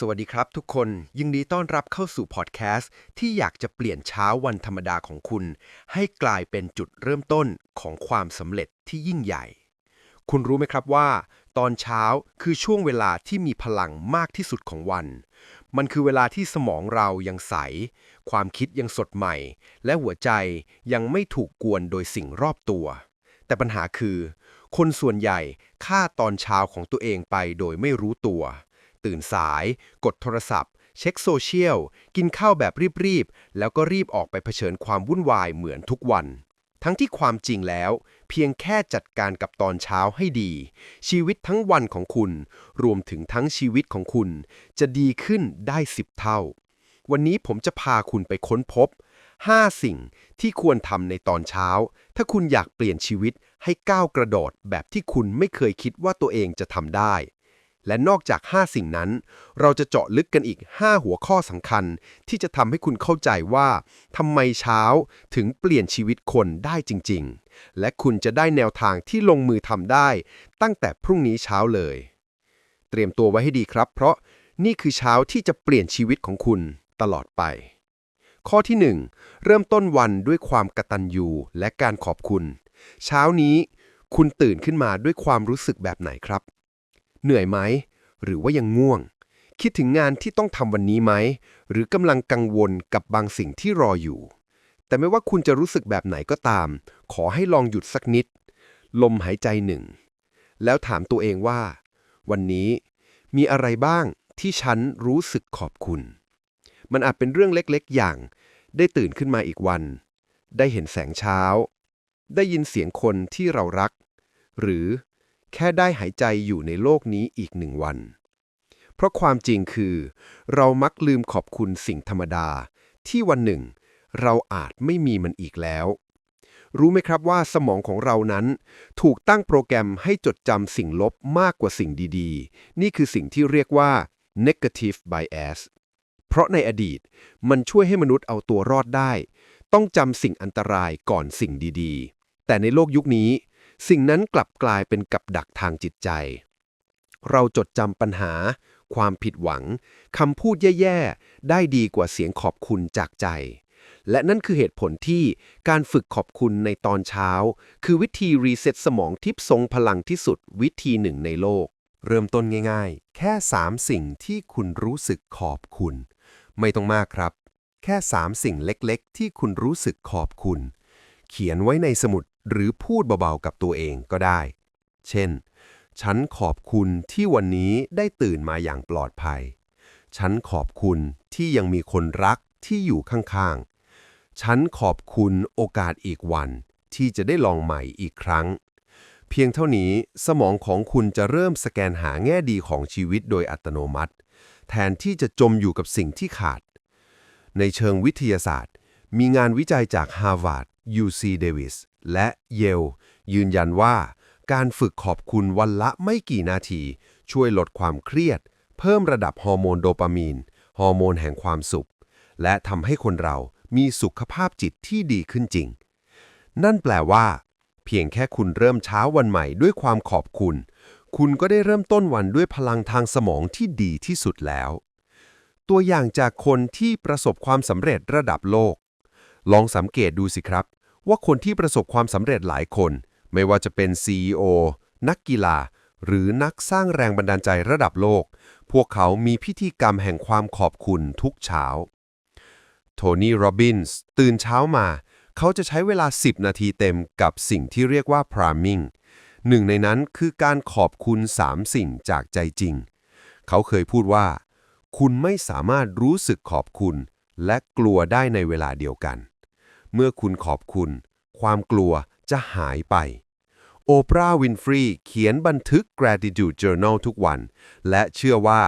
สวัสดีครับทุกคนยินดีต้อนรับเข้าสู่พอดแคสต์ที่อยากจะเปลี่ยนเช้าวันธรรมดาของคุณ ให้กลายเป็นจุดเริ่มต้นของความสำเร็จที่ยิ่งใหญ่ คุณรู้ไหมครับว่า ตอนเช้าคือช่วงเวลาที่มีพลังมากที่สุดของวัน มันคือเวลาที่สมองเรายังใส ความคิดยังสดใหม่ และหัวใจยังไม่ถูกกวนโดยสิ่งรอบตัว แต่ปัญหาคือ คนส่วนใหญ่ฆ่าตอนเช้าของตัวเองไปโดยไม่รู้ตัว ตื่นสาย กดโทรศัพท์ เช็คโซเชียล กินข้าวแบบรีบๆ แล้วก็รีบออกไปเผชิญความวุ่นวายเหมือนทุกวัน ทั้งที่ความจริงแล้ว เพียงแค่จัดการกับตอนเช้าให้ดี ชีวิตทั้งวันของคุณ รวมถึงทั้งชีวิตของคุณ จะดีขึ้นได้สิบเท่า วันนี้ผมจะพาคุณไปค้นพบ 5 สิ่งที่ควรทำในตอนเช้า ถ้าคุณอยากเปลี่ยนชีวิตให้ก้าวกระโดดแบบที่คุณไม่เคยคิดว่าตัวเองจะทำได้ และนอกจาก 5 สิ่งนั้น เราจะเจาะลึกกันอีก 5 หัวข้อสำคัญ ที่จะทำให้คุณเข้าใจว่าทำไมเช้าถึงเปลี่ยนชีวิตคนได้จริง ๆ และคุณจะได้แนวทางที่ลงมือทำได้ ตั้งแต่พรุ่งนี้เช้าเลย เตรียมตัวไว้ให้ดีครับ เพราะนี่คือเช้าที่จะเปลี่ยนชีวิตของคุณตลอดไป ข้อที่ 1 เริ่มต้นวันด้วยความกตัญญูและการขอบคุณ เช้านี้คุณตื่นขึ้นมาด้วยความรู้สึกแบบไหนครับ เหนื่อยไหม หรือว่ายังง่วง คิดถึงงานที่ต้องทำวันนี้ไหม หรือกำลังกังวลกับบางสิ่งที่รออยู่ แต่ไม่ว่าคุณจะรู้สึกแบบไหนก็ตาม ขอให้ลองหยุดสักนิด ลมหายใจหนึ่ง แล้วถามตัวเองว่า วันนี้มีอะไรบ้างที่ฉันรู้สึกขอบคุณ มันอาจเป็นเรื่องเล็กๆ อย่าง ได้ตื่นขึ้นมาอีกวัน ได้เห็นแสงเช้า ได้ยินเสียงคนที่เรารัก หรือ แค่ได้หายใจอยู่ในโลกนี้อีกหนึ่งวัน เพราะความจริงคือ เรามักลืมขอบคุณสิ่งธรรมดา ที่วันหนึ่ง เราอาจไม่มีมันอีกแล้ว รู้ไหมครับว่าสมองของเรานั้น ถูกตั้งโปรแกรมให้จดจำสิ่งลบมากกว่าสิ่งดีๆ นี่คือสิ่งที่เรียกว่า negative bias เพราะในอดีตมันช่วยให้มนุษย์เอาตัวรอดได้ ต้องจำสิ่งอันตรายก่อนสิ่งดีๆ แต่ในโลกยุคนี้ สิ่งนั้นกลับกลายเป็นกับดักทางจิตใจ เราจดจำปัญหา ความผิดหวังคำพูดแย่ๆ ได้ดีกว่าเสียงขอบคุณจากใจ และนั่นคือเหตุผลที่การฝึกขอบคุณในตอนเช้า คือวิธีรีเซ็ตสมองที่ทรงพลังที่สุดวิธีหนึ่งในโลก เริ่มต้นง่ายๆ แค่ 3 สิ่งที่คุณรู้สึกขอบคุณ ไม่ต้องมากครับ แค่ 3 สิ่งเล็กๆ ที่คุณรู้สึกขอบคุณ เขียนไว้ในสมุด หรือพูดเบาๆกับตัวเองก็ได้ เช่น ฉันขอบคุณที่วันนี้ได้ตื่นมาอย่างปลอดภัย ฉันขอบคุณที่ยังมีคนรักที่อยู่ข้างๆ ฉันขอบคุณโอกาสอีกวัน ที่จะได้ลองใหม่อีกครั้ง เพียงเท่านี้สมองของคุณจะเริ่มสแกนหาแง่ดีของชีวิตโดยอัตโนมัติ แทนที่จะจมอยู่กับสิ่งที่ขาด ในเชิงวิทยาศาสตร์ มีงานวิจัยจาก Harvard UC Davis และ Yale ยืนยันว่า การฝึกขอบคุณวันละไม่กี่นาที ช่วยลดความเครียด เพิ่มระดับฮอร์โมนโดปามีน ฮอร์โมนแห่งความสุข และทำให้คนเรามีสุขภาพจิตที่ดีขึ้นจริง นั่นแปลว่า เพียงแค่คุณเริ่มเช้าวันใหม่ด้วยความขอบคุณ คุณก็ได้เริ่มต้นวันด้วยพลังทางสมองที่ดีที่สุดแล้ว ตัวอย่างจากคนที่ประสบความสำเร็จระดับโลก ลองสังเกตดูสิครับ ว่าคนที่ประสบความสำเร็จหลายคน ไม่ว่าจะเป็น CEO นักกีฬา หรือนักสร้างแรงบันดาลใจระดับโลก พวกเขามีพิธีกรรมแห่งความขอบคุณทุกเช้า โทนี่ โรบินส์ ตื่นเช้ามา เขาจะใช้เวลา 10 นาทีเต็มกับสิ่งที่เรียกว่า priming หนึ่งในนั้นคือการขอบคุณ 3 สิ่งจากใจจริง เขาเคยพูดว่า คุณไม่สามารถรู้สึกขอบคุณ และกลัวได้ในเวลาเดียวกัน เมื่อคุณขอบคุณ ความกลัวจะหายไป โอปราห์วินฟรีเขียนบันทึก gratitude journal ทุกวัน และเชื่อว่า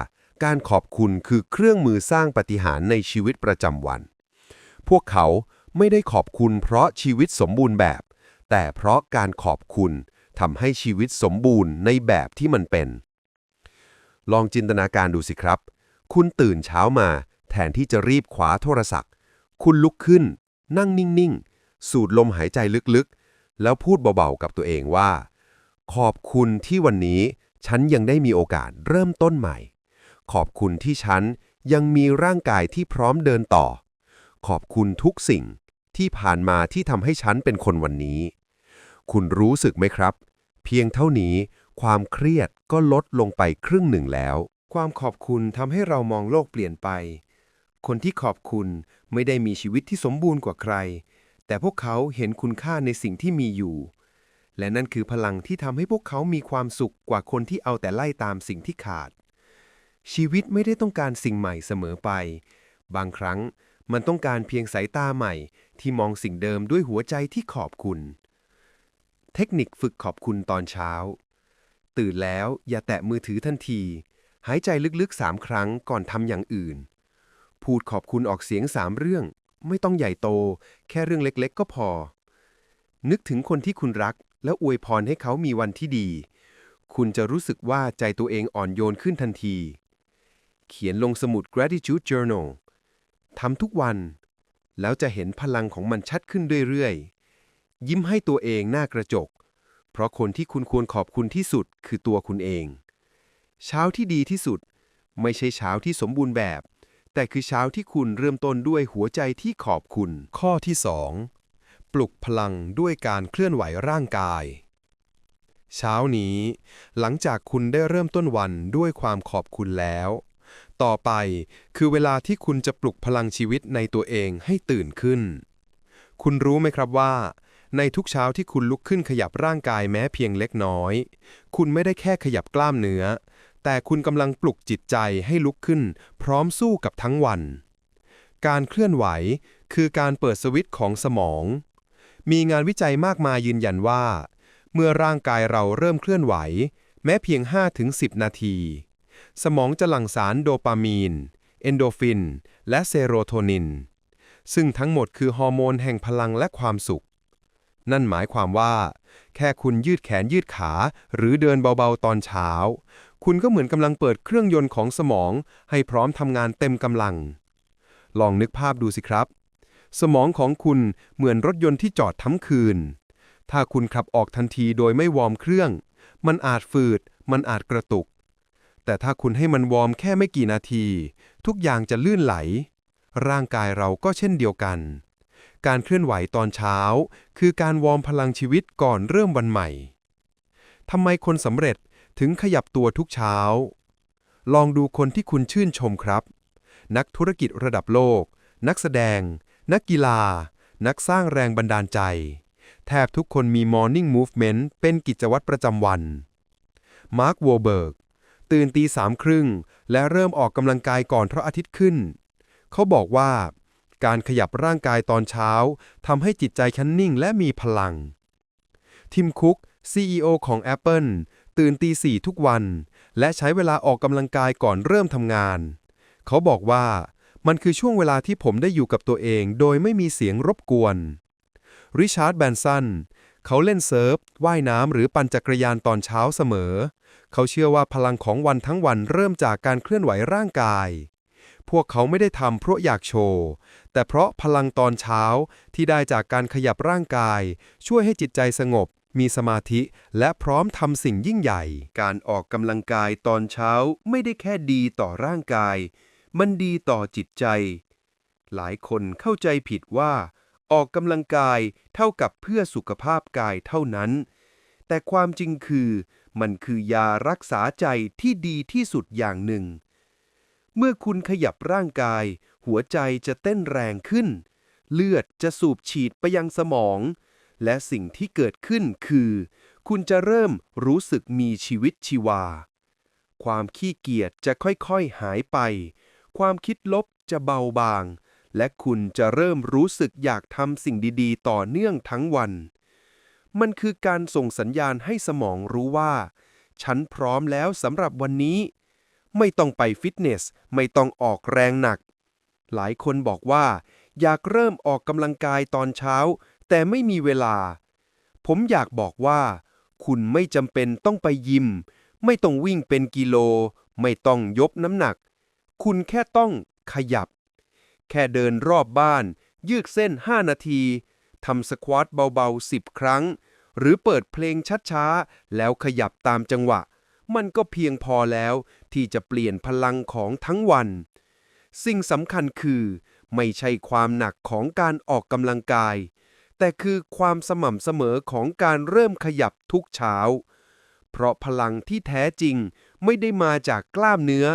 การขอบคุณคือเครื่องมือสร้างปฏิหารในชีวิตประจำวัน พวกเขาไม่ได้ขอบคุณเพราะชีวิตสมบูรณ์แบบ แต่เพราะการขอบคุณทำให้ชีวิตสมบูรณ์ในแบบที่มันเป็น ลองจินตนาการดูสิครับ คุณตื่นเช้ามา แทนที่จะรีบขวาโทรศัพท์ คุณลุกขึ้น นั่งนิ่ง ๆ สูดลมหายใจลึกๆ แล้วพูดเบา ๆ กับตัวเองว่า ขอบคุณที่วันนี้ฉันยังได้มีโอกาสเริ่มต้นใหม่ ขอบคุณที่ฉันยังมีร่างกายที่พร้อมเดินต่อ ขอบคุณทุกสิ่งที่ผ่านมาที่ทำให้ฉันเป็นคนวันนี้ คุณรู้สึกไหมครับ เพียงเท่านี้ความเครียดก็ลดลงไปครึ่งหนึ่งแล้ว ความขอบคุณทำให้เรามองโลกเปลี่ยนไป คนที่ขอบคุณไม่ได้มีชีวิตที่สมบูรณ์กว่าใคร แต่พวกเขาเห็นคุณค่าในสิ่งที่มีอยู่ และนั่นคือพลังที่ทำให้พวกเขามีความสุขกว่าคนที่เอาแต่ไล่ตามสิ่งที่ขาด ชีวิตไม่ได้ต้องการสิ่งใหม่เสมอไป บางครั้งมันต้องการเพียงสายตาใหม่ที่มองสิ่งเดิมด้วยหัวใจที่ขอบคุณ เทคนิคฝึกขอบคุณตอนเช้า ตื่นแล้วอย่าแตะมือถือทันที หายใจลึกๆสามครั้งก่อนทำอย่างอื่น พูดขอบคุณออกเสียงสามเรื่อง ไม่ต้องใหญ่โต แค่เรื่องเล็กๆ ก็พอ นึกถึงคนที่คุณรัก แล้วอวยพรให้เขามีวันที่ดี คุณจะรู้สึกว่าใจตัวเองอ่อนโยนขึ้นทันที เขียนลงสมุด gratitude journal ทำทุกวัน แล้วจะเห็นพลังของมันชัดขึ้นเรื่อยๆ ยิ้มให้ตัวเองหน้ากระจก เพราะคนที่คุณควรขอบคุณที่สุดคือตัวคุณเอง เช้าที่ดีที่สุด ไม่ใช่เช้าที่สมบูรณ์แบบ แต่คือเช้าที่คุณเริ่มต้นด้วยหัวใจที่ขอบคุณ ข้อที่ 2 ปลุกพลังด้วยการเคลื่อนไหวร่างกาย เช้านี้ หลังจากคุณได้เริ่มต้นวันด้วยความขอบคุณแล้ว ต่อไปคือเวลาที่คุณจะปลุกพลังชีวิตในตัวเองให้ตื่นขึ้น คุณรู้ไหมครับว่า ในทุกเช้าที่คุณลุกขึ้นขยับร่างกายแม้เพียงเล็กน้อย คุณไม่ได้แค่ขยับกล้ามเนื้อ แต่คุณกำลังปลุกจิตใจให้ลุกขึ้น พร้อมสู้กับทั้งวัน การเคลื่อนไหวคือการเปิดสวิตช์ของสมอง มีงานวิจัยมากมายยืนยันว่า เมื่อร่างกายเราเริ่มเคลื่อนไหว แม้เพียง 5-10 นาที สมองจะหลั่งสารโดปามีน เอนโดฟิน และเซโรโทนิน ซึ่งทั้งหมดคือฮอร์โมนแห่งพลังและความสุข นั่นหมายความว่า แค่คุณยืดแขนยืดขาหรือเดินเบาๆตอนเช้า คุณก็เหมือนกำลังเปิดเครื่องยนต์ของสมอง ให้พร้อมทำงานเต็มกำลัง ลองนึกภาพดูสิครับ สมองของคุณเหมือนรถยนต์ที่จอดทั้งคืน ถ้าคุณขับออกทันทีโดยไม่วอร์มเครื่อง มันอาจฝืด มันอาจกระตุก แต่ถ้าคุณให้มันวอร์มแค่ไม่กี่นาที ทุกอย่างจะลื่นไหล ร่างกายเราก็เช่นเดียวกันการเคลื่อนไหวตอนเช้า คือการวอร์มพลังชีวิตก่อนเริ่มวันใหม่ ทำไมคนสำเร็จ ถึงขยับตัวทุกเช้า ลองดูคนที่คุณชื่นชมครับ นักธุรกิจระดับโลก นักแสดง นักกีฬา นักสร้างแรงบันดาลใจ แทบทุกคนมี Morning Movement เป็นกิจวัตรประจำวัน มาร์คโวเบิร์กตื่นตีสามครึ่งและเริ่มออกกำลังกายก่อนพระอาทิตย์ขึ้น เขาบอกว่าการขยับร่างกายตอนเช้าทำให้จิตใจฉันนิ่งและมีพลัง ทิมคุก CEO ของ Apple ตื่นตีสี่ทุกวัน และใช้เวลาออกกำลังกายก่อนเริ่มทำงาน เขาบอกว่า มันคือช่วงเวลาที่ผมได้อยู่กับตัวเองโดยไม่มีเสียงรบกวน ริชาร์ดแบนสันเขาเล่นเซิร์ฟ ว่ายน้ำหรือปั่นจักรยานตอนเช้าเสมอ เขาเชื่อว่าพลังของวันทั้งวันเริ่มจากการเคลื่อนไหวร่างกาย พวกเขาไม่ได้ทำเพราะอยากโชว์ แต่เพราะพลังตอนเช้าที่ได้จากการขยับร่างกาย ช่วยให้จิตใจสงบ มีสมาธิ และพร้อมทำสิ่งยิ่งใหญ่ การออกกำลังกายตอนเช้าไม่ได้แค่ดีต่อร่างกาย มันดีต่อจิตใจ หลายคนเข้าใจผิดว่า ออกกำลังกายเท่ากับเพื่อสุขภาพกายเท่านั้น แต่ความจริงคือ มันคือยารักษาใจที่ดีที่สุดอย่างหนึ่ง เมื่อคุณขยับร่างกาย หัวใจจะเต้นแรงขึ้น เลือดจะสูบฉีดไปยังสมอง และสิ่งที่เกิดขึ้นคือ คุณจะเริ่มรู้สึกมีชีวิตชีวา ความขี้เกียจจะค่อยๆหายไป ความคิดลบจะเบาบาง และคุณจะเริ่มรู้สึกอยากทำสิ่งดีๆ ต่อเนื่องทั้งวัน มันคือการส่งสัญญาณให้สมองรู้ว่า ฉันพร้อมแล้วสำหรับวันนี้ ไม่ต้องไปฟิตเนส ไม่ต้องออกแรงหนัก หลายคนบอกว่าอยากเริ่มออกกำลังกายตอนเช้า แต่ไม่มีเวลา ผมอยากบอกว่า คุณไม่จำเป็นต้องไปยิม ไม่ต้องวิ่งเป็นกิโล ไม่ต้องยกน้ำหนัก คุณแค่ต้องขยับ แค่เดินรอบบ้าน ยืดเส้น 5 นาทีทำสควอตเบาๆ 10 ครั้ง หรือเปิดเพลงช้าๆ แล้วขยับตามจังหวะ มันก็เพียงพอแล้วที่จะเปลี่ยนพลังของทั้งวัน สิ่งสำคัญคือ ไม่ใช่ความหนักของการออกกำลังกาย แต่คือความสม่ำเสมอของการเริ่มขยับทุกเช้า เพราะพลังที่แท้จริงไม่ได้มาจากกล้ามเนื้อ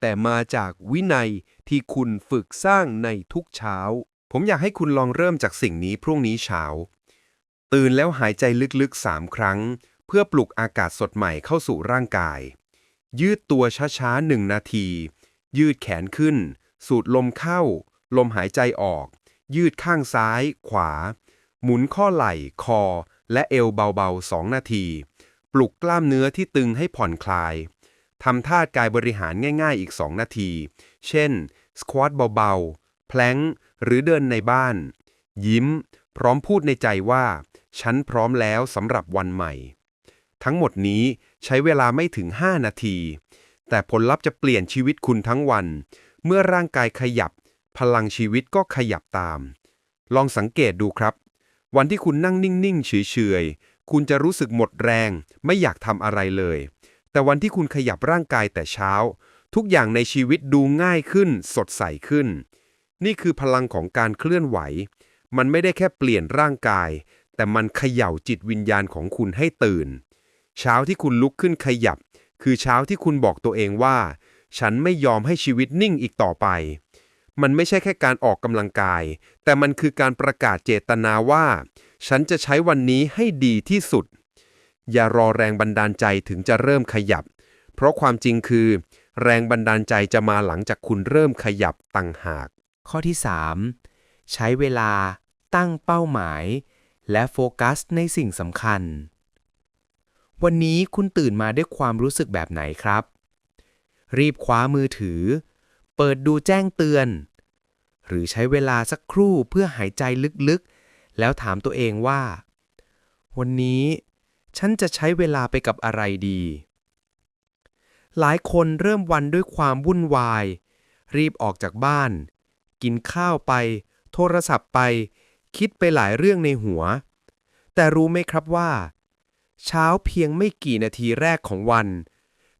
แต่มาจากวินัยที่คุณฝึกสร้างในทุกเช้า ผมอยากให้คุณลองเริ่มจากสิ่งนี้พรุ่งนี้เช้า ตื่นแล้วหายใจลึกๆสามครั้ง เพื่อปลุกอากาศสดใหม่เข้าสู่ร่างกาย ยืดตัวช้าๆหนึ่งนาที ยืดแขนขึ้น สูดลมเข้า ลมหายใจออกยืดข้างซ้าย ขวา หมุนข้อไหล่ คอ และเอวเบาๆสองนาที ปลุกกล้ามเนื้อที่ตึงให้ผ่อนคลายทำท่ากายบริหารง่ายๆอีก 2 นาที เช่น สควอตเบาๆ แพลงหรือเดินในบ้าน ยิ้ม พร้อมพูดในใจว่า ฉันพร้อมแล้วสำหรับวันใหม่ ทั้งหมดนี้ใช้เวลาไม่ถึง 5 นาที แต่ผลลัพธ์จะเปลี่ยนชีวิตคุณทั้งวัน เมื่อร่างกายขยับ พลังชีวิตก็ขยับตาม ลองสังเกตดูครับ วันที่คุณนั่งนิ่งๆเฉยๆคุณจะรู้สึกหมดแรง ไม่อยากทำอะไรเลย แต่วันที่คุณขยับร่างกายแต่เช้า ทุกอย่างในชีวิตดูง่ายขึ้น สดใสขึ้น นี่คือพลังของการเคลื่อนไหว มันไม่ได้แค่เปลี่ยนร่างกาย แต่มันเขย่าจิตวิญญาณของคุณให้ตื่น เช้าที่คุณลุกขึ้นขยับ คือเช้าที่คุณบอกตัวเองว่า ฉันไม่ยอมให้ชีวิตนิ่งอีกต่อไป มันไม่ใช่แค่การออกกำลังกาย แต่มันคือการประกาศเจตนาว่า ฉันจะใช้วันนี้ให้ดีที่สุด อย่ารอแรงบันดาลใจถึงจะเริ่มขยับ เพราะความจริงคือ แรงบันดาลใจจะมาหลังจากคุณเริ่มขยับต่างหาก ข้อที่ 3 ใช้เวลา ตั้งเป้าหมาย และโฟกัสในสิ่งสำคัญ วันนี้คุณตื่นมาด้วยความรู้สึกแบบไหนครับ รีบคว้ามือถือ เปิดดูแจ้งเตือน หรือใช้เวลาสักครู่เพื่อหายใจลึกๆ แล้วถามตัวเองว่า วันนี้ฉันจะใช้เวลาไปกับอะไรดี หลายคนเริ่มวันด้วยความวุ่นวาย รีบออกจากบ้าน กินข้าวไป โทรศัพท์ไป คิดไปหลายเรื่องในหัว แต่รู้ไหมครับว่า เช้าเพียงไม่กี่นาทีแรกของวัน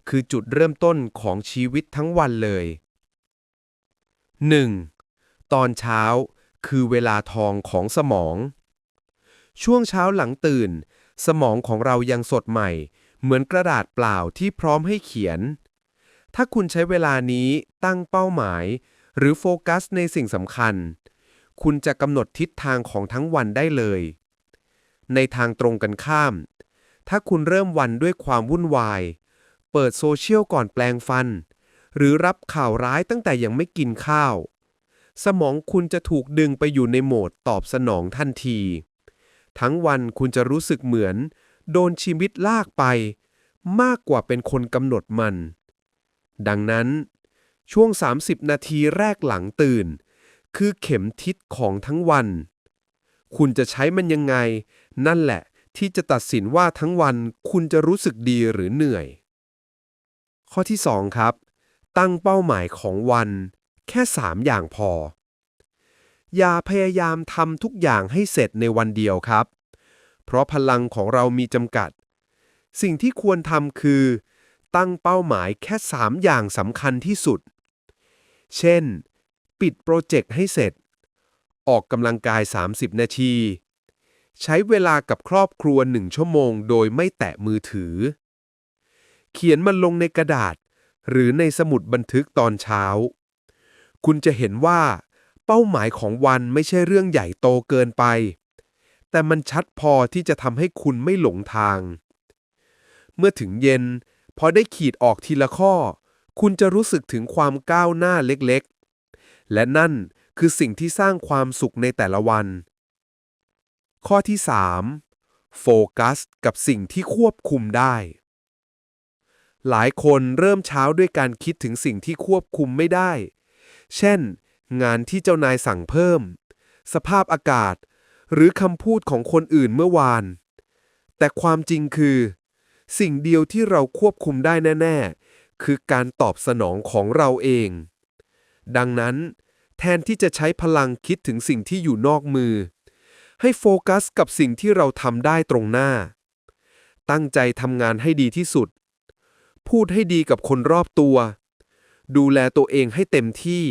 คือจุดเริ่มต้นของชีวิตทั้งวันเลย 1. ตอนเช้าคือเวลาทองของสมอง ช่วงเช้าหลังตื่น สมองของเรายังสดใหม่ เหมือนกระดาษเปล่าที่พร้อมให้เขียน ถ้าคุณใช้เวลานี้ตั้งเป้าหมาย หรือโฟกัสในสิ่งสำคัญ คุณจะกำหนดทิศทางของทั้งวันได้เลย ในทางตรงกันข้าม ถ้าคุณเริ่มวันด้วยความวุ่นวาย เปิดโซเชียลก่อนแปลงฟัน หรือรับข่าวร้ายตั้งแต่ยังไม่กินข้าว สมองคุณจะถูกดึงไปอยู่ในโหมดตอบสนองทันที ทั้งวันคุณจะรู้สึกเหมือน โดนชีวิตลากไป มากกว่าเป็นคนกำหนดมัน ดังนั้น ช่วง 30 นาทีแรกหลังตื่น คือเข็มทิศของทั้งวัน คุณจะใช้มันยังไง นั่นแหละที่จะตัดสินว่าทั้งวันคุณจะรู้สึกดีหรือเหนื่อย ข้อที่ 2 ครับ ตั้งเป้าหมายของวัน แค่ 3 อย่างพอ อย่าพยายามทำทุกอย่างให้เสร็จในวันเดียวครับ เพราะพลังของเรามีจำกัด สิ่งที่ควรทำคือ ตั้งเป้าหมายแค่ 3 อย่างสำคัญที่สุด เช่น ปิดโปรเจกต์ให้เสร็จ ออกกำลังกาย 30 นาที ใช้เวลากับครอบครัว1ชั่วโมง โดยไม่แตะมือถือ เขียนมันลงในกระดาษ หรือในสมุดบันทึกตอนเช้า คุณจะเห็นว่า เป้าหมายของวันไม่ใช่เรื่องใหญ่โตเกินไป แต่มันชัดพอที่จะทำให้คุณไม่หลงทาง เมื่อถึงเย็น พอได้ขีดออกทีละข้อ คุณจะรู้สึกถึงความก้าวหน้าเล็กๆ และนั่นคือสิ่งที่สร้างความสุขในแต่ละวัน ข้อที่ 3. โฟกัสกับสิ่งที่ควบคุมได้ หลายคนเริ่มเช้าด้วยการคิดถึงสิ่งที่ควบคุมไม่ได้ เช่น งานที่เจ้านายสั่งเพิ่ม สภาพอากาศ หรือคำพูดของคนอื่นเมื่อวาน แต่ความจริงคือ สิ่งเดียวที่เราควบคุมได้แน่ ๆ คือการตอบสนองของเราเอง ดังนั้น แทนที่จะใช้พลังคิดถึงสิ่งที่อยู่นอกมือ ให้โฟกัสกับสิ่งที่เราทำได้ตรงหน้า ตั้งใจทำงานให้ดีที่สุด พูดให้ดีกับคนรอบตัว ดูแลตัวเองให้เต็มที่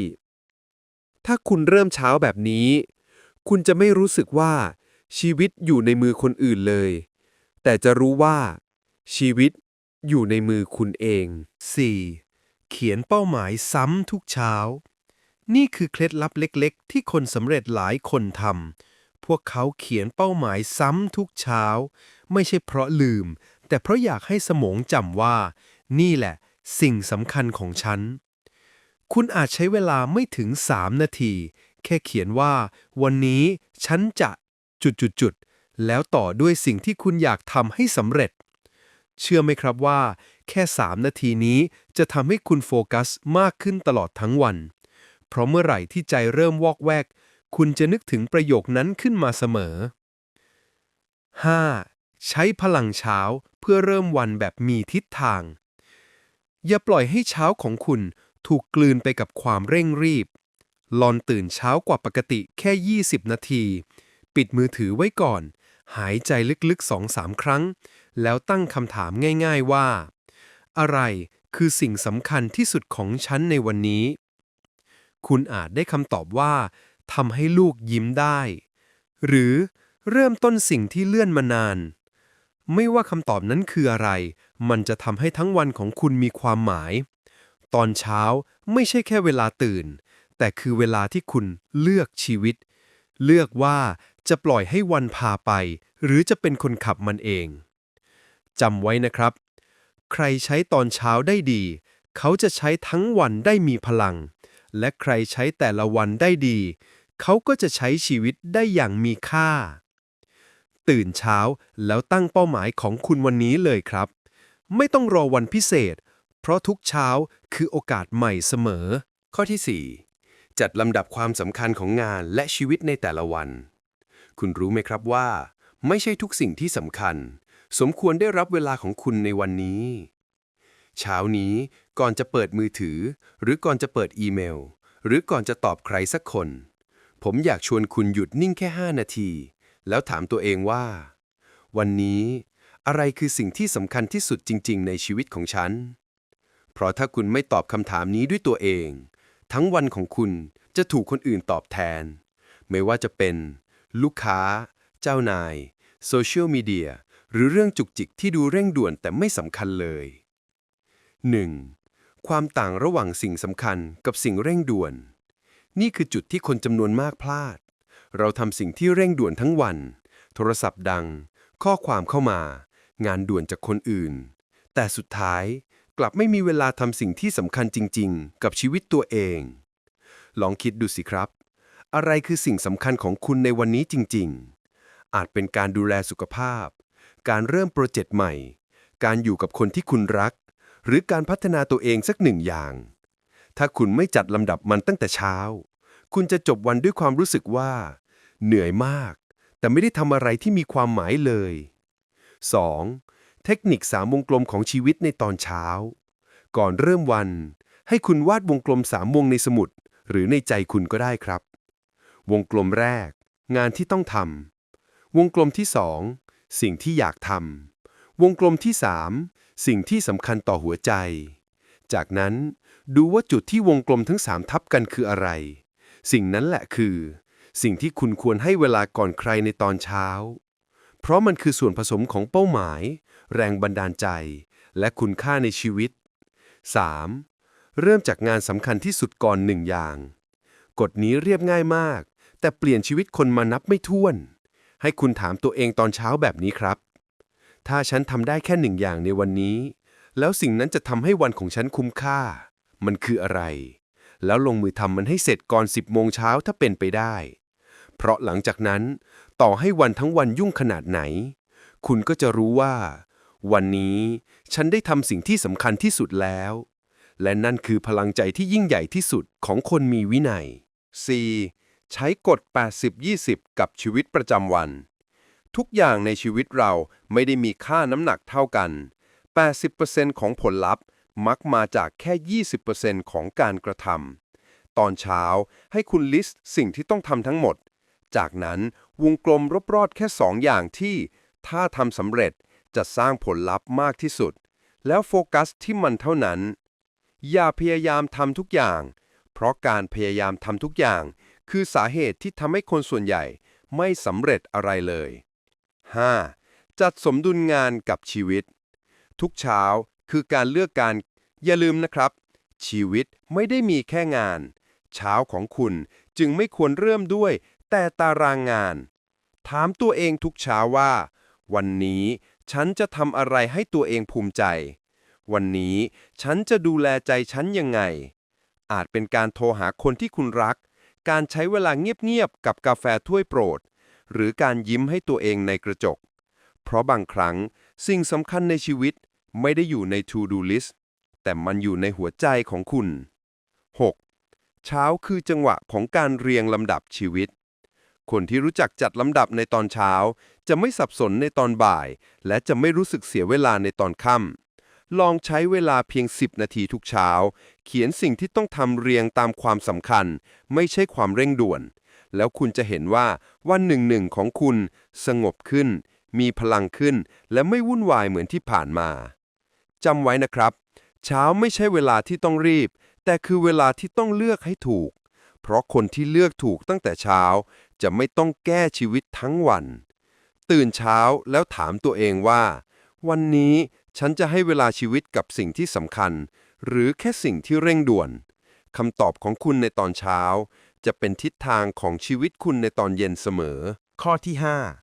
ถ้าคุณเริ่มเช้าแบบนี้ คุณจะไม่รู้สึกว่าชีวิตอยู่ในมือคนอื่นเลย แต่จะรู้ว่า ชีวิตอยู่ในมือคุณเอง 4. เขียนเป้าหมายซ้ำทุกเช้า นี่คือเคล็ดลับเล็ก ๆ ที่คนสำเร็จหลายคนทำพวกเขาเขียนเป้าหมายซ้ำทุกเช้า ไม่ใช่เพราะลืม แต่เพราะอยากให้สมองจำว่า นี่แหละ สิ่งสำคัญของฉัน คุณอาจใช้เวลาไม่ถึง 3 นาที แค่เขียนว่า วันนี้ฉันจะจุดๆๆแล้วต่อด้วยสิ่งที่คุณอยากทำให้สำเร็จ เชื่อไหมครับว่า แค่ 3 นาทีนี้จะทำให้คุณโฟกัสมากขึ้นตลอดทั้งวัน เพราะเมื่อไหร่ที่ใจเริ่มวอกแวก คุณจะนึกถึงประโยคนั้นขึ้นมาเสมอ 5. ใช้พลังเช้าเพื่อเริ่มวันแบบมีทิศทาง อย่าปล่อยให้เช้าของคุณถูกกลืนไปกับความเร่งรีบ ลอนตื่นเช้ากว่าปกติแค่ 20 นาที ปิดมือถือไว้ก่อน หายใจลึกๆ2-3ครั้ง แล้วตั้งคำถามง่าย ๆว่า อะไรคือสิ่งสำคัญที่สุดของฉันในวันนี้ คุณอาจได้คำตอบว่าทำให้ลูกยิ้มได้ หรือเริ่มต้นสิ่งที่เลื่อนมานาน ไม่ว่าคำตอบนั้นคืออะไร มันจะทำให้ทั้งวันของคุณมีความหมาย ตอนเช้าไม่ใช่แค่เวลาตื่น แต่คือเวลาที่คุณเลือกชีวิต เลือกว่าจะปล่อยให้วันพาไป หรือจะเป็นคนขับมันเองจำไว้นะครับ ใครใช้ตอนเช้าได้ดี เขาจะใช้ทั้งวันได้มีพลัง และใครใช้แต่ละวันได้ดี เขาก็จะใช้ชีวิตได้อย่างมีค่า ตื่นเช้า แล้วตั้งเป้าหมายของคุณวันนี้เลยครับ ไม่ต้องรอวันพิเศษ เพราะทุกเช้าคือโอกาสใหม่เสมอ ข้อที่ 4 จัดลำดับความสำคัญของงานและชีวิตในแต่ละวัน คุณรู้ไหมครับว่า ไม่ใช่ทุกสิ่งที่สำคัญ สมควรได้รับเวลาของคุณในวันนี้ เช้านี้ก่อนจะเปิดมือถือ หรือก่อนจะเปิดอีเมล หรือก่อนจะตอบใครสักคน ผมอยากชวนคุณหยุดนิ่งแค่ 5 นาที แล้วถามตัวเองว่า วันนี้อะไรคือสิ่งที่สำคัญที่สุดจริง ๆ ในชีวิตของฉัน เพราะถ้าคุณไม่ตอบคำถามนี้ด้วยตัวเอง ทั้งวันของคุณจะถูกคนอื่นตอบแทน ไม่ว่าจะเป็น ลูกค้า เจ้านายโซเชียลมีเดียหรือเรื่องจุกจิกที่ดูเร่งด่วนแต่ไม่สำคัญเลย 1. ความต่างระหว่างสิ่งสำคัญกับสิ่งเร่งด่วน นี่คือจุดที่คนจำนวนมากพลาด เราทำสิ่งที่เร่งด่วนทั้งวัน โทรศัพท์ดัง ข้อความเข้ามา งานด่วนจากคนอื่น แต่สุดท้ายกลับไม่มีเวลาทำสิ่งที่สำคัญจริง ๆ กับชีวิตตัวเอง ลองคิดดูสิครับ อะไรคือสิ่งสำคัญของคุณในวันนี้จริง ๆ อาจเป็นการดูแลสุขภาพ การเริ่มโปรเจกต์ใหม่ การอยู่กับคนที่คุณรัก หรือการพัฒนาตัวเองสักหนึ่งอย่าง ถ้าคุณไม่จัดลำดับมันตั้งแต่เช้า คุณจะจบวันด้วยความรู้สึกว่า เหนื่อยมาก แต่ไม่ได้ทำอะไรที่มีความหมายเลย 2. เทคนิคสามวงกลมของชีวิตในตอนเช้า ก่อนเริ่มวัน ให้คุณวาดวงกลมสามวงในสมุด หรือในใจคุณก็ได้ครับ วงกลมแรก งานที่ต้องทำวงกลมที่สองสิ่งที่อยากทำวงกลมที่สามสิ่งที่สำคัญต่อหัวใจ จากนั้นดูว่าจุดที่วงกลมทั้งสามทับกันคืออะไร สิ่งนั้นแหละคือ สิ่งที่คุณควรให้เวลาก่อนใครในตอนเช้า เพราะมันคือส่วนผสมของเป้าหมาย แรงบันดาลใจ และคุณค่าในชีวิต 3. เริ่มจากงานสำคัญที่สุดก่อนหนึ่งอย่าง กฎนี้เรียบง่ายมาก แต่เปลี่ยนชีวิตคนมานับไม่ถ้วน ให้คุณถามตัวเองตอนเช้าแบบนี้ครับ ถ้าฉันทำได้แค่หนึ่งอย่างในวันนี้ แล้วสิ่งนั้นจะทำให้วันของฉันคุ้มค่า มันคืออะไรแล้วลงมือทำมันให้เสร็จก่อน 10 โมงเช้าถ้าเป็นไปได้ เพราะหลังจากนั้น ต่อให้วันทั้งวันยุ่งขนาดไหน คุณก็จะรู้ว่า วันนี้ฉันได้ทำสิ่งที่สำคัญที่สุดแล้ว และนั่นคือพลังใจที่ยิ่งใหญ่ที่สุดของคนมีวินัย 4. ใช้กฎ 80-20 กับชีวิตประจำวัน ทุกอย่างในชีวิตเราไม่ได้มีค่าน้ำหนักเท่ากัน 80%ของผลลัพธ์มักมาจากแค่ 20%ของการกระทำตอนเช้าให้คุณลิสต์สิ่งที่ต้องทำทั้งหมด จากนั้นวงกลมรอบๆแค่2อย่างที่ ถ้าทำสำเร็จจะสร้างผลลัพธ์มากที่สุด แล้วโฟกัสที่มันเท่านั้น อย่าพยายามทำทุกอย่าง เพราะการพยายามทำทุกอย่าง คือสาเหตุที่ทำให้คนส่วนใหญ่ไม่สำเร็จอะไรเลย 5. จัดสมดุลงานกับชีวิต ทุกเช้าคือการเลือกการ อย่าลืมนะครับ ชีวิตไม่ได้มีแค่งาน เช้าของคุณจึงไม่ควรเริ่มด้วย แต่ตารางงาน ถามตัวเองทุกเช้าว่า วันนี้ฉันจะทำอะไรให้ตัวเองภูมิใจ วันนี้ฉันจะดูแลใจฉันยังไง อาจเป็นการโทรหาคนที่คุณรัก การใช้เวลาเงียบๆกับกาแฟถ้วยโปรด หรือการยิ้มให้ตัวเองในกระจก เพราะบางครั้งสิ่งสำคัญในชีวิตไม่ได้อยู่ใน To Do List แต่มันอยู่ในหัวใจของคุณ 6. เช้าคือจังหวะของการเรียงลำดับชีวิต คนที่รู้จักจัดลำดับในตอนเช้า จะไม่สับสนในตอนบ่าย และจะไม่รู้สึกเสียเวลาในตอนค่ำลองใช้เวลาเพียง 10 นาทีทุกเช้า เขียนสิ่งที่ต้องทำเรียงตามความสำคัญ ไม่ใช่ความเร่งด่วน แล้วคุณจะเห็นว่าวันหนึ่งหนึ่งของคุณสงบขึ้น มีพลังขึ้น และไม่วุ่นวายเหมือนที่ผ่านมาจำไว้นะครับ เช้าไม่ใช่เวลาที่ต้องรีบ แต่คือเวลาที่ต้องเลือกให้ถูก เพราะคนที่เลือกถูกตั้งแต่เช้า จะไม่ต้องแก้ชีวิตทั้งวัน ตื่นเช้าแล้วถามตัวเองว่า วันนี้ฉันจะให้เวลาชีวิตกับสิ่งที่สำคัญ หรือแค่สิ่งที่เร่งด่วนคำตอบของคุณในตอนเช้า จะเป็นทิศทางของชีวิตคุณในตอนเย็นเสมอ ข้อที่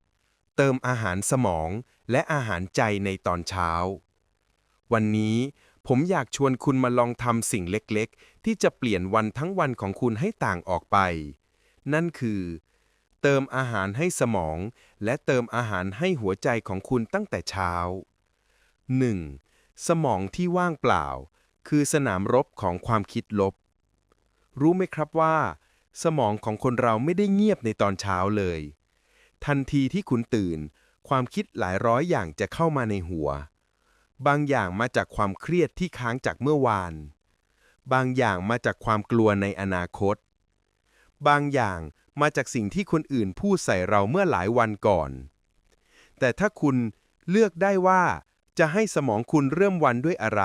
5 เติมอาหารสมองและอาหารใจในตอนเช้า วันนี้ผมอยากชวนคุณมาลองทำสิ่งเล็กๆ ที่จะเปลี่ยนวันทั้งวันของคุณให้ต่างออกไป นั่นคือ เติมอาหารให้สมอง และเติมอาหารให้หัวใจของคุณตั้งแต่เช้า 1. สมองที่ว่างเปล่า คือสนามรบของความคิดลบ รู้ไหมครับว่า สมองของคนเราไม่ได้เงียบในตอนเช้าเลย ทันทีที่คุณตื่น ความคิดหลายร้อยอย่างจะเข้ามาในหัว บางอย่างมาจากความเครียดที่ค้างจากเมื่อวาน บางอย่างมาจากความกลัวในอนาคต บางอย่าง มาจากสิ่งที่คนอื่นพูดใส่เราเมื่อหลายวันก่อน แต่ถ้าคุณเลือกได้ว่าจะให้สมองคุณเริ่มวันด้วยอะไร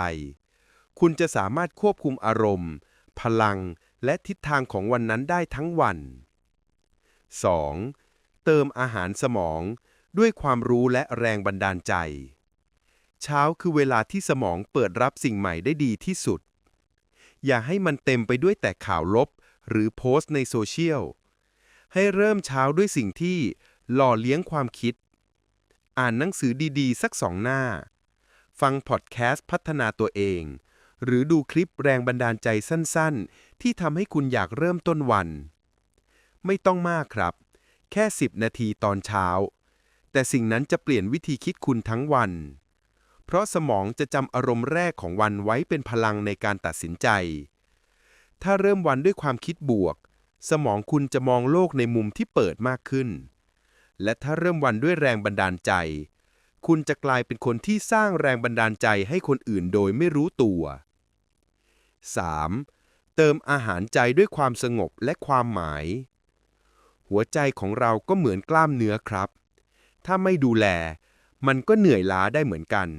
คุณจะสามารถควบคุมอารมณ์ พลังและทิศทางของวันนั้นได้ทั้งวัน 2. เติมอาหารสมองด้วยความรู้และแรงบันดาลใจ เช้าคือเวลาที่สมองเปิดรับสิ่งใหม่ได้ดีที่สุด อย่าให้มันเต็มไปด้วยแต่ข่าวลบ หรือโพสต์ในโซเชียล ให้เริ่มเช้าด้วยสิ่งที่หล่อเลี้ยงความคิด อ่านหนังสือดีๆ สักสองหน้า ฟังพอดแคสต์พัฒนาตัวเอง หรือดูคลิปแรงบันดาลใจสั้นๆ ที่ทำให้คุณอยากเริ่มต้นวัน ไม่ต้องมากครับ แค่ 10 นาทีตอนเช้า แต่สิ่งนั้นจะเปลี่ยนวิธีคิดคุณทั้งวัน เพราะสมองจะจำอารมณ์แรกของวันไว้เป็นพลังในการตัดสินใจ ถ้าเริ่มวันด้วยความคิดบวก สมองคุณจะมองโลกในมุมที่เปิดมากขึ้น และถ้าเริ่มวันด้วยแรงบันดาลใจ คุณจะกลายเป็นคนที่สร้างแรงบันดาลใจให้คนอื่นโดยไม่รู้ตัว 3. เติมอาหารใจด้วยความสงบและความหมาย หัวใจของเราก็เหมือนกล้ามเนื้อครับ ถ้าไม่ดูแล มันก็เหนื่อยล้าได้เหมือนกัน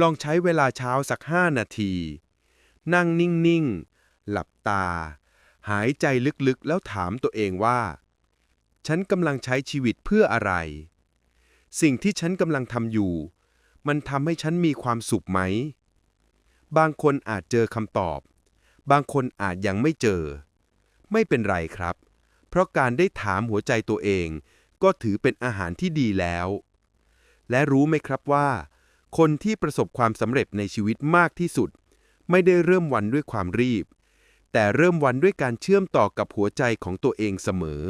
ลองใช้เวลาเช้าสัก 5 นาที นั่งนิ่ง ๆ หลับตา หายใจลึกๆ แล้วถามตัวเองว่า ฉันกำลังใช้ชีวิตเพื่ออะไร สิ่งที่ฉันกำลังทำอยู่ มันทำให้ฉันมีความสุขไหม บางคนอาจเจอคำตอบ บางคนอาจยังไม่เจอ ไม่เป็นไรครับ เพราะการได้ถามหัวใจตัวเอง ก็ถือเป็นอาหารที่ดีแล้ว และรู้ไหมครับว่า คนที่ประสบความสำเร็จในชีวิตมากที่สุด ไม่ได้เริ่มวันด้วยความรีบ แต่เริ่มวันด้วยการเชื่อมต่อกับหัวใจของตัวเองเสมอ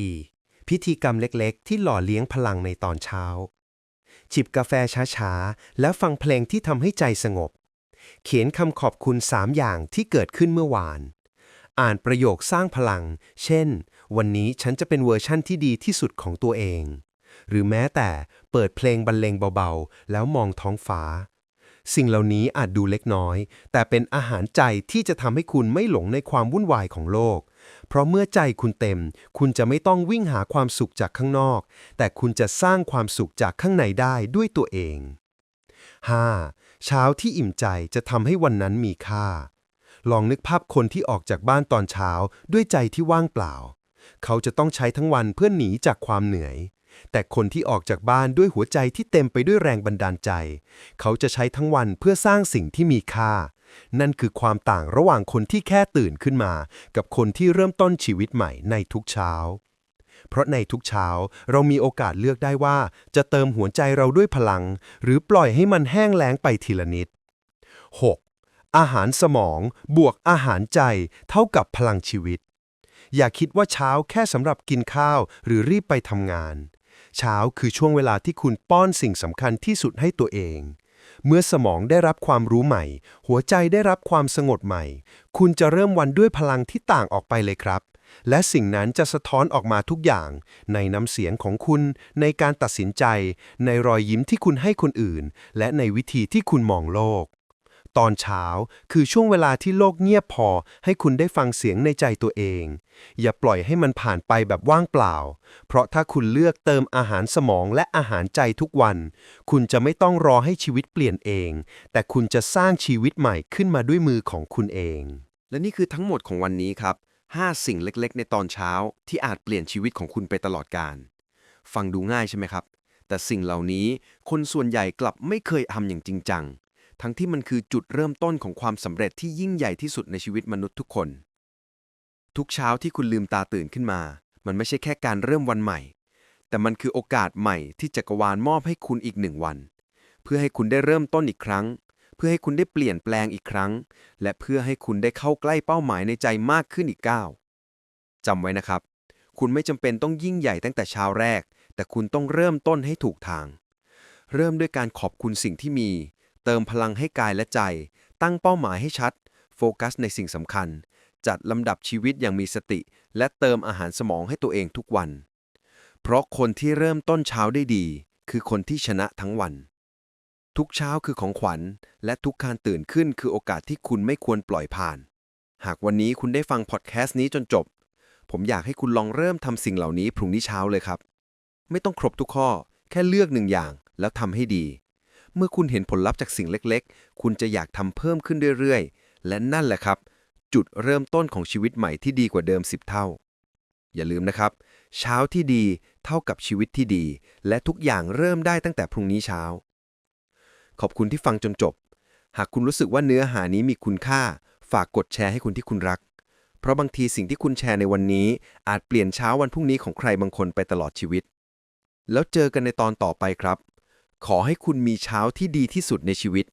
4. พิธีกรรมเล็กๆ ที่หล่อเลี้ยงพลังในตอนเช้า จิบกาแฟช้าๆ แล้วฟังเพลงที่ทำให้ใจสงบ เขียนคำขอบคุณ 3 อย่างที่เกิดขึ้นเมื่อวาน อ่านประโยคสร้างพลัง เช่น วันนี้ฉันจะเป็นเวอร์ชั่นที่ดีที่สุดของตัวเอง หรือแม้แต่เปิดเพลงบรรเลงเบาๆ แล้วมองท้องฟ้า สิ่งเหล่านี้อาจดูเล็กน้อย แต่เป็นอาหารใจที่จะทำให้คุณไม่หลงในความวุ่นวายของโลก เพราะเมื่อใจคุณเต็ม คุณจะไม่ต้องวิ่งหาความสุขจากข้างนอก แต่คุณจะสร้างความสุขจากข้างในได้ด้วยตัวเอง 5. เช้าที่อิ่มใจจะทำให้วันนั้นมีค่า ลองนึกภาพคนที่ออกจากบ้านตอนเช้าด้วยใจที่ว่างเปล่า เขาจะต้องใช้ทั้งวันเพื่อหนีจากความเหนื่อย แต่คนที่ออกจากบ้านด้วยหัวใจที่เต็มไปด้วยแรงบันดาลใจ เขาจะใช้ทั้งวันเพื่อสร้างสิ่งที่มีค่า นั่นคือความต่างระหว่างคนที่แค่ตื่นขึ้นมา กับคนที่เริ่มต้นชีวิตใหม่ในทุกเช้า เพราะในทุกเช้าเรามีโอกาสเลือกได้ว่า จะเติมหัวใจเราด้วยพลัง หรือปล่อยให้มันแห้งแล้งไปทีละนิด 6. อาหารสมองบวกอาหารใจ เท่ากับพลังชีวิตอย่าคิดว่าเช้าแค่สำหรับกินข้าวหรือรีบไปทำงาน เช้าคือช่วงเวลาที่คุณป้อนสิ่งสำคัญที่สุดให้ตัวเอง เมื่อสมองได้รับความรู้ใหม่ หัวใจได้รับความสงบใหม่ คุณจะเริ่มวันด้วยพลังที่ต่างออกไปเลยครับ และสิ่งนั้นจะสะท้อนออกมาทุกอย่าง ในน้ำเสียงของคุณ ในการตัดสินใจ ในรอยยิ้มที่คุณให้คนอื่น และในวิธีที่คุณมองโลก ตอนเช้าคือช่วงเวลาที่โลกเงียบพอ ให้คุณได้ฟังเสียงในใจตัวเอง อย่าปล่อยให้มันผ่านไปแบบว่างเปล่า เพราะถ้าคุณเลือกเติมอาหารสมองและอาหารใจทุกวัน คุณจะไม่ต้องรอให้ชีวิตเปลี่ยนเอง แต่คุณจะสร้างชีวิตใหม่ขึ้นมาด้วยมือของคุณเอง และนี่คือทั้งหมดของวันนี้ครับ 5 สิ่งเล็กๆ ในตอนเช้า ที่อาจเปลี่ยนชีวิตของคุณไปตลอดกาลฟังดูง่ายใช่ไหมครับ แต่สิ่งเหล่านี้คนส่วนใหญ่กลับไม่เคยทำอย่างจริงจัง ทั้งที่มันคือจุดเริ่มต้นของความสำเร็จที่ยิ่งใหญ่ที่สุดในชีวิตมนุษย์ทุกคน ทุกเช้าที่คุณลืมตาตื่นขึ้นมา มันไม่ใช่แค่การเริ่มวันใหม่ แต่มันคือโอกาสใหม่ที่จักรวาลมอบให้คุณอีกหนึ่งวัน เพื่อให้คุณได้เริ่มต้นอีกครั้ง เพื่อให้คุณได้เปลี่ยนแปลงอีกครั้ง และเพื่อให้คุณได้เข้าใกล้เป้าหมายในใจมากขึ้นอีกก้าวจำไว้นะครับ คุณไม่จำเป็นต้องยิ่งใหญ่ตั้งแต่เช้าแรก แต่คุณต้องเริ่มต้นให้ถูกทาง เริ่มด้วยการขอบคุณสิ่งที่มี เติมพลังให้กายและใจ ตั้งเป้าหมายให้ชัด โฟกัสในสิ่งสำคัญ จัดลำดับชีวิตอย่างมีสติ และเติมอาหารสมองให้ตัวเองทุกวัน เพราะคนที่เริ่มต้นเช้าได้ดี คือคนที่ชนะทั้งวัน ทุกเช้าคือของขวัญ และทุกการตื่นขึ้นคือโอกาสที่คุณไม่ควรปล่อยผ่าน หากวันนี้คุณได้ฟังพอดแคสต์นี้จนจบ ผมอยากให้คุณลองเริ่มทำสิ่งเหล่านี้พรุ่งนี้เช้าเลยครับ ไม่ต้องครบทุกข้อ แค่เลือกหนึ่งอย่างแล้วทำให้ดี เมื่อคุณเห็นผลลัพธ์จากสิ่งเล็กๆ คุณจะอยากทำเพิ่มขึ้นเรื่อยๆ และนั่นแหละครับ จุดเริ่มต้นของชีวิตใหม่ที่ดีกว่าเดิม 10 เท่า อย่าลืมนะครับ เช้าที่ดีเท่ากับชีวิตที่ดี และทุกอย่างเริ่มได้ตั้งแต่พรุ่งนี้เช้า ขอบคุณที่ฟังจนจบ หากคุณรู้สึกว่าเนื้อหานี้มีคุณค่า ฝากกดแชร์ให้คนที่คุณรัก เพราะบางทีสิ่งที่คุณแชร์ในวันนี้ อาจเปลี่ยนเช้าวันพรุ่งนี้ของใครบางคนไปตลอดชีวิต แล้วเจอกันในตอนต่อไปครับ ขอให้คุณมีเช้าที่ดีที่สุดในชีวิต